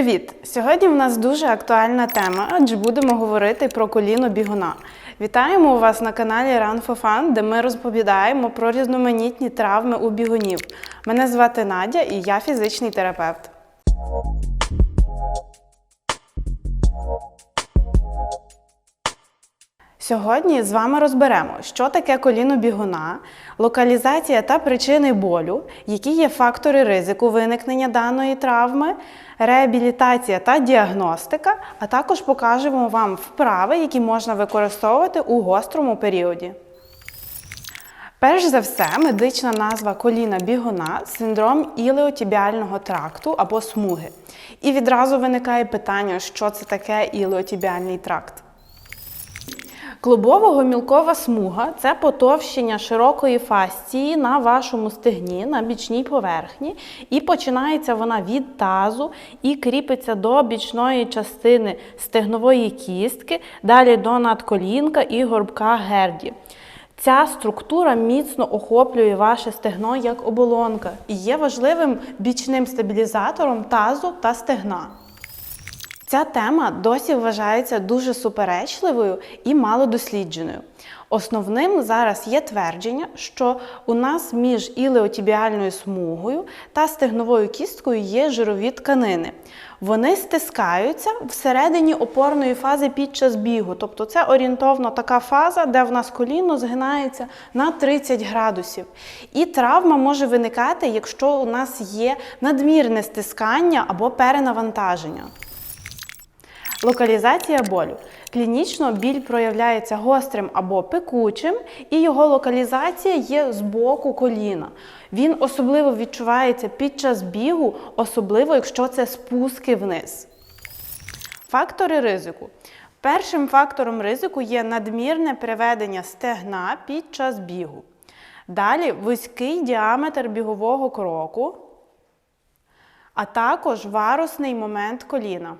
Привіт! Сьогодні в нас дуже актуальна тема, адже будемо говорити про коліно бігуна. Вітаємо вас на каналі Run for Fun, де ми розповідаємо про різноманітні травми у бігунів. Мене звати Надя і я фізичний терапевт. Сьогодні з вами розберемо, що таке коліно бігуна, локалізація та причини болю, які є фактори ризику виникнення даної травми, реабілітація та діагностика, а також покажемо вам вправи, які можна використовувати у гострому періоді. Перш за все, медична назва коліна бігуна синдром ілеотібіального тракту або смуги. І відразу виникає питання, що це таке ілеотібіальний тракт. Клубово-гомілкова смуга це потовщення широкої фасції на вашому стегні, на бічній поверхні, і починається вона від тазу і кріпиться до бічної частини стегнової кістки, далі до надколінка і горбка герді. Ця структура міцно охоплює ваше стегно як оболонка і є важливим бічним стабілізатором тазу та стегна. Ця тема досі вважається дуже суперечливою і малодослідженою. Основним зараз є твердження, що у нас між ілеотібіальною смугою та стегновою кісткою є жирові тканини. Вони стискаються всередині опорної фази під час бігу. Тобто це орієнтовно така фаза, де в нас коліно згинається на 30 градусів. І травма може виникати, якщо у нас є надмірне стискання або перенавантаження. Локалізація болю. Клінічно біль проявляється гострим або пекучим, і його локалізація є з боку коліна. Він особливо відчувається під час бігу, особливо якщо це спуски вниз. Фактори ризику. Першим фактором ризику є надмірне приведення стегна під час бігу. Далі вузький діаметр бігового кроку, а також варусний момент коліна.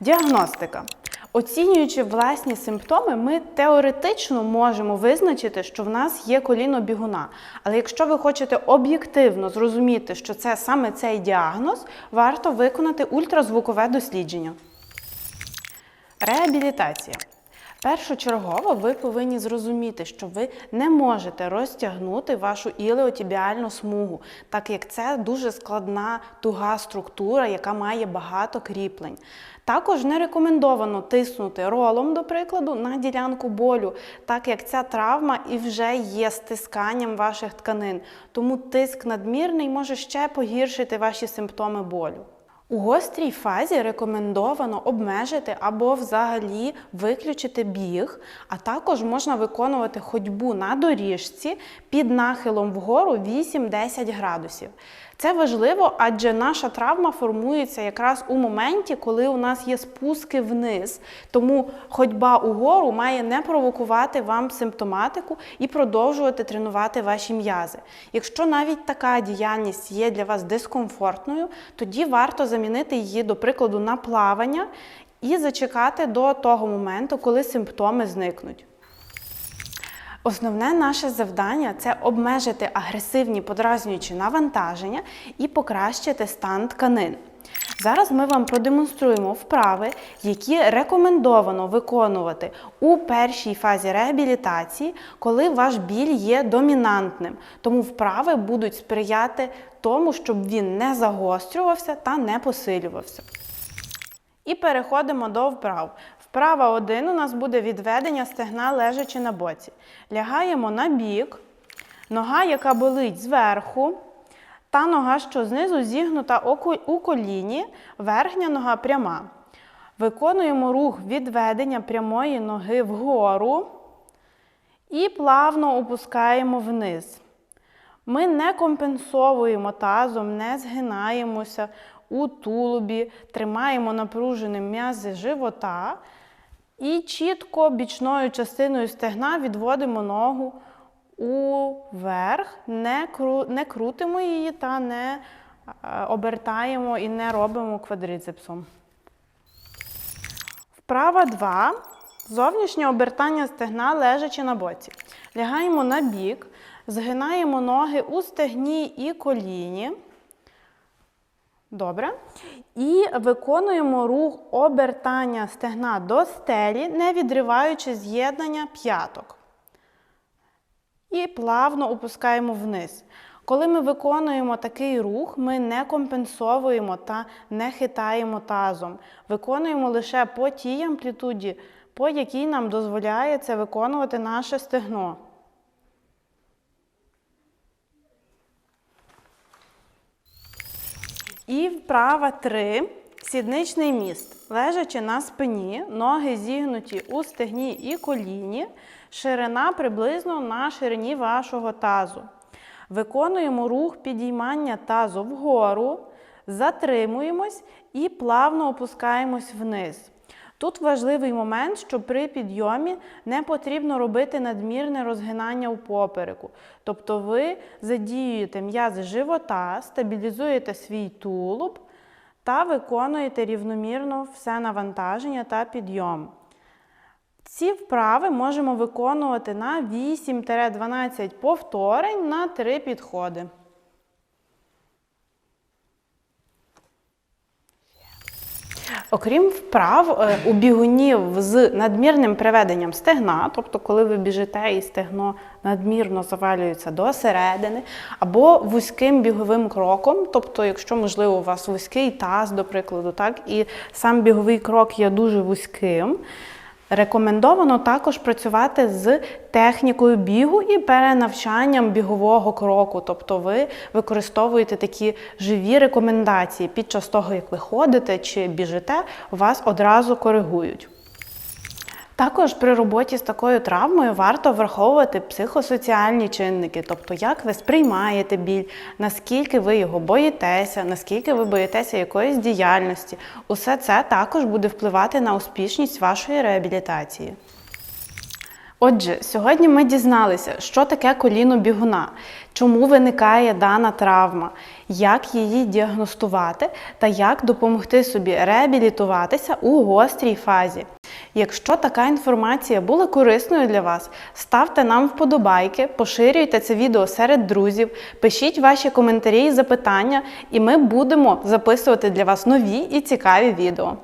Діагностика. Оцінюючи власні симптоми, ми теоретично можемо визначити, що в нас є коліно бігуна. Але якщо ви хочете об'єктивно зрозуміти, що це саме цей діагноз, варто виконати ультразвукове дослідження. Реабілітація. Першочергово ви повинні зрозуміти, що ви не можете розтягнути вашу ілеотібіальну смугу, так як це дуже складна туга структура, яка має багато кріплень. Також не рекомендовано тиснути ролом, до прикладу, на ділянку болю, так як ця травма і вже є стисканням ваших тканин. Тому тиск надмірний може ще погіршити ваші симптоми болю. У гострій фазі рекомендовано обмежити або взагалі виключити біг, а також можна виконувати ходьбу на доріжці під нахилом вгору 8-10 градусів. Це важливо, адже наша травма формується якраз у моменті, коли у нас є спуски вниз. Тому ходьба угору має не провокувати вам симптоматику і продовжувати тренувати ваші м'язи. Якщо навіть така діяльність є для вас дискомфортною, тоді варто замінити її, до прикладу, на плавання і зачекати до того моменту, коли симптоми зникнуть. Основне наше завдання це обмежити агресивні подразнюючі навантаження і покращити стан тканин. Зараз ми вам продемонструємо вправи, які рекомендовано виконувати у першій фазі реабілітації, коли ваш біль є домінантним. Тому вправи будуть сприяти тому, щоб він не загострювався та не посилювався. І переходимо до вправ. Вправа 1 у нас буде відведення стегна лежачи на боці. Лягаємо на бік, нога, яка болить зверху, та нога, що знизу зігнута у коліні, верхня нога пряма. Виконуємо рух відведення прямої ноги вгору і плавно опускаємо вниз. Ми не компенсовуємо тазом, не згинаємося у тулубі, тримаємо напруженим м'язи живота і чітко бічною частиною стегна відводимо ногу уверх, не, кру, не крутимо її та не е, обертаємо і не робимо квадрицепсом. Вправа 2. Зовнішнє обертання стегна лежачи на боці. Лягаємо на бік, Згинаємо ноги у стегні і коліні. Добре. І виконуємо рух обертання стегна до стелі, не відриваючи з'єднання п'яток. І плавно опускаємо вниз. Коли ми виконуємо такий рух, ми не компенсовуємо та не хитаємо тазом. Виконуємо лише по тій амплітуді, по якій нам дозволяє це виконувати наше стегно. І вправа 3. Сідничний міст. Лежачи на спині, ноги зігнуті у стегні і коліні, ширина приблизно на ширині вашого тазу. Виконуємо рух підіймання тазу вгору, затримуємось і плавно опускаємось вниз. Тут важливий момент, що при підйомі не потрібно робити надмірне розгинання у попереку. Тобто ви задіюєте м'язи живота, стабілізуєте свій тулуб та виконуєте рівномірно все навантаження та підйом. Ці вправи можемо виконувати на 8-12 повторень на 3 підходи. Окрім вправ е, у бігунів з надмірним приведенням стегна, тобто коли ви біжите і стегно надмірно завалюється до середини, або вузьким біговим кроком, тобто, якщо, можливо, у вас вузький таз, до прикладу, так, і сам біговий крок є дуже вузьким. Рекомендовано також працювати з технікою бігу і перенавчанням бігового кроку. Тобто ви використовуєте такі живі рекомендації під час того, як ви ходите чи біжите, вас одразу коригують. Також при роботі з такою травмою варто враховувати психосоціальні чинники, тобто як ви сприймаєте біль, наскільки ви його боїтеся, наскільки ви боїтеся якоїсь діяльності. Усе це також буде впливати на успішність вашої реабілітації. Отже, сьогодні ми дізналися, що таке коліно бігуна, чому виникає дана травма, як її діагностувати та як допомогти собі реабілітуватися у гострій фазі. Якщо така інформація була корисною для вас, ставте нам вподобайки, поширюйте це відео серед друзів, пишіть ваші коментарі і запитання, і ми будемо записувати для вас нові і цікаві відео.